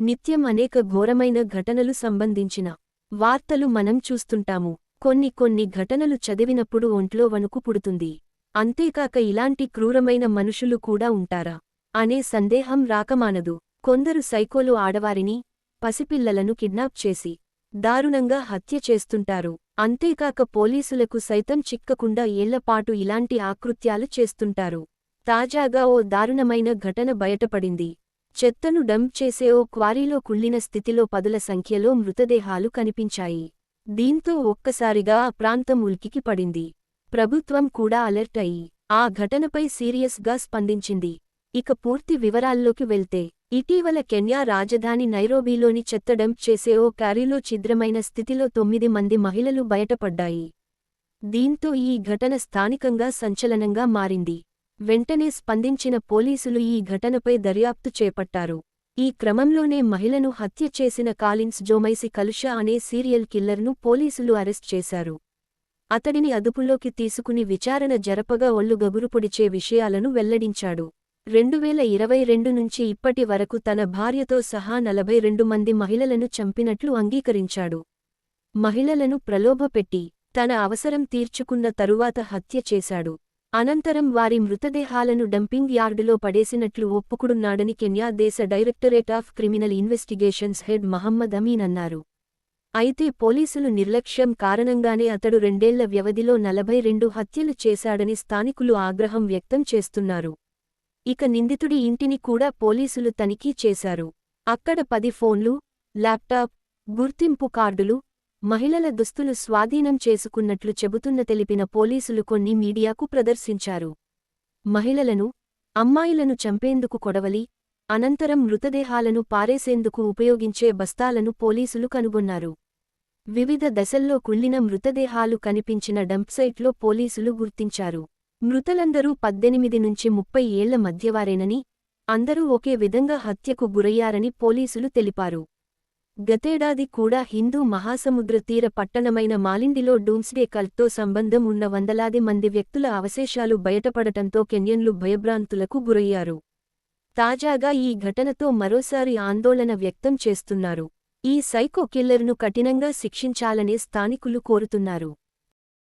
నిత్యం అనేక ఘోరమైన ఘటనలు సంబంధించిన వార్తలు మనం చూస్తుంటాము. కొన్ని కొన్ని ఘటనలు చదివినప్పుడు ఒంట్లో వణుకు పుడుతుంది. అంతేకాక ఇలాంటి క్రూరమైన మనుషులు కూడా ఉంటారా? అనే సందేహం రాకమానదు. కొందరు సైకోలు ఆడవారిని పసిపిల్లలను కిడ్నాప్ చేసి దారుణంగా హత్య చేస్తుంటారు. అంతేకాక పోలీసులకు సైతం చిక్కకుండా ఏళ్ళపాటు ఇలాంటి ఆకృత్యాలు చేస్తుంటారు. తాజాగా ఓ దారుణమైన ఘటన బయటపడింది. చెత్తను డంప్ చేసే ఓ క్వారీలో కుళ్ళిన స్థితిలో పదుల సంఖ్యలో మృతదేహాలు కనిపించాయి. దీంతో ఒక్కసారిగా ఆ ప్రాంతం ఉల్కికి పడింది. ప్రభుత్వం కూడా అలర్ట్ అయి ఆ ఘటనపై సీరియస్గా స్పందించింది. ఇక పూర్తి వివరాల్లోకి వెళ్తే ఇటీవల కెన్యా రాజధాని నైరోబీలోని చెత్త డంప్ చేసే ఓ క్యారీలో ఛిద్రమైన స్థితిలో తొమ్మిది మంది మహిళలు బయటపడ్డాయి. దీంతో ఈ ఘటన స్థానికంగా సంచలనంగా మారింది. వెంటనే స్పందించిన పోలీసులు ఈ ఘటనపై దర్యాప్తు చేపట్టారు. ఈ క్రమంలోనే మహిళను హత్య చేసిన కాలిన్స్ జోమైసి కలుషా అనే సీరియల్ కిల్లర్ను పోలీసులు అరెస్ట్ చేశారు. అతడిని అదుపులోకి తీసుకుని విచారణ జరపగా ఒళ్ళు గగురుపొడిచే విషయాలను వెల్లడించాడు. రెండువేల ఇరవై రెండు నుంచి ఇప్పటి వరకు తన భార్యతో సహా నలభై రెండు మంది మహిళలను చంపినట్లు అంగీకరించాడు. మహిళలను ప్రలోభపెట్టి తన అవసరం తీర్చుకున్న తరువాత హత్య చేశాడు. అనంతరం వారి మృతదేహాలను డంపింగ్ యార్డులో పడేసినట్లు ఒప్పుకుడున్నాడని కెన్యా దేశ directorate of criminal investigations head Mohamed Amin అన్నారు. అయితే పోలీసులు నిర్లక్ష్యం కారణంగానే అతడు రెండేళ్ళ వ్యవధిలో నలభై రెండు హత్యలు చేశాడని స్థానికులు ఆగ్రహం వ్యక్తం చేస్తున్నారు. ఇక నిందితుడి ఇంటిని కూడా పోలీసులు తనిఖీ చేశారు. అక్కడ పది ఫోన్లు ల్యాప్టాప్ గుర్తింపు కార్డులు మహిళల దుస్తులు స్వాధీనం చేసుకున్నట్లు చెబుతున్న తెలిపిన పోలీసులు కొన్ని మీడియాకు ప్రదర్శించారు. మహిళలను అమ్మాయిలను చంపేందుకు కొడవలి అనంతరం మృతదేహాలను పారేసేందుకు ఉపయోగించే బస్తాలను పోలీసులు కనుగొన్నారు. వివిధ దశల్లో కుళ్ళిన మృతదేహాలు కనిపించిన డంప్సైట్లో పోలీసులు గుర్తించారు. మృతలందరూ పద్దెనిమిది నుంచి ముప్పై ఏళ్ళ మధ్యవారేనని అందరూ ఒకే విధంగా హత్యకు గురయ్యారని పోలీసులు తెలిపారు. గతేడాది కూడా హిందూ మహాసముద్ర తీర పట్టణమైన మాలిండిలో డూమ్స్డే కల్ట్తో సంబంధం ఉన్న వందలాది మంది వ్యక్తుల అవశేషాలు బయటపడటంతో కెన్యన్లు భయభ్రాంతులకు గురయ్యారు. తాజాగా ఈ ఘటనతో మరోసారి ఆందోళన వ్యక్తం చేస్తున్నారు. ఈ సైకో కిల్లర్ను కఠినంగా శిక్షించాలనే స్థానికులు కోరుతున్నారు.